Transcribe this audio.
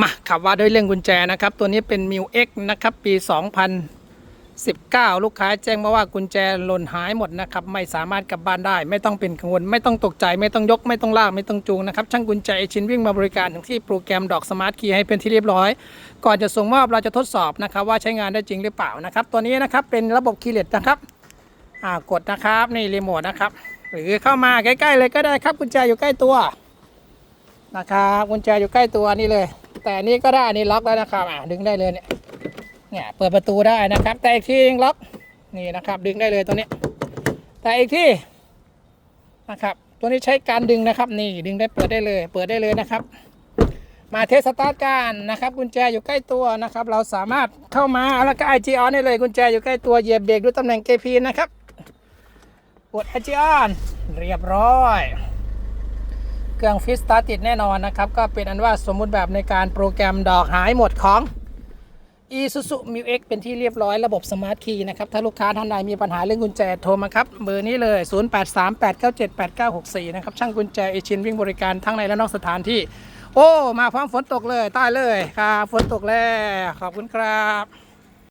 มาขับว่าด้วยเรื่องกุญแจนะครับ ตัวนี้เป็น m ิว X นะครับ ปี 2019 ลูกค้าแจ้งมาว่ากุญแจหล่นหายหมดนะครับ ไม่สามารถกลับบ้านได้ ไม่ต้องเป็นกังวล ไม่ต้องตกใจไม่ต้องยกไม่ต้องลากไม่ต้องจูงนะครับช่างกุญแจชิ้นวิ่งมาบริการถึงที่โปรแกรมดอกสมาร์ทคีย์ให้เป็นที่เรียบร้อย ก่อนจะส่งมอบเราจะทดสอบนะครับ ว่าใช้งานได้จริงหรือเปล่านะครับ ตัวนี้นะครับเป็นระบบคีย์เลสนะครับอ่ากดนะครับนี่รีโมทนะครับ หรือเข้ามาใกล้ๆเลยก็ได้ครับกุญแจอยู่ใกล้ตัวนะครับกุญแจอยู่ใกล้ตัวนี่เลย แต่นี่ก็ได้ นี่ล็อกแล้วนะครับอ่าดึงได้เลยเนี่ยเนี่ยเปิดประตูได้นะครับ แต่อีกทีล็อกนี่นะครับ ดึงได้เลยตัวนี้ แต่อีกที่นะครับตัวนี้ใช้การดึงนะครับ นี่ดึงได้เปิดได้เลย เปิดได้เลยนะครับ มาเทสสตาร์ทกันนะครับ กุญแจอยู่ใกล้ตัวนะครับ เราสามารถเข้ามาแล้วก็ไอจีออนได้เลยกุญแจอยู่ใกล้ตัวเหยียบเบรกด้วยตำแหน่ง KP นะครับกดไอจีออนเรียบร้อย รื่อง ฟิสตาร์ติดแน่นอนนะครับ ก็เป็นอันว่าสมมุติแบบในการโปรแกรมดอกหายหมดของ Isuzu m u X เป็นที่เรียบร้อยระบบสมาร์ทคีย์นะครับ ถ้าลูกค้าท่านใดมีปัญหาเรื่องกุญแจโทรมาครับ เบอร์นี้เลย 0838978964 นะครับ ช่างกุญแจเอชินวิ่งบริการทั้งในและนอกสถานที่ โอ้ มาพร้อมฝนตกเลยใต้เลยครับฝนตกแล้วขอบคุณครับ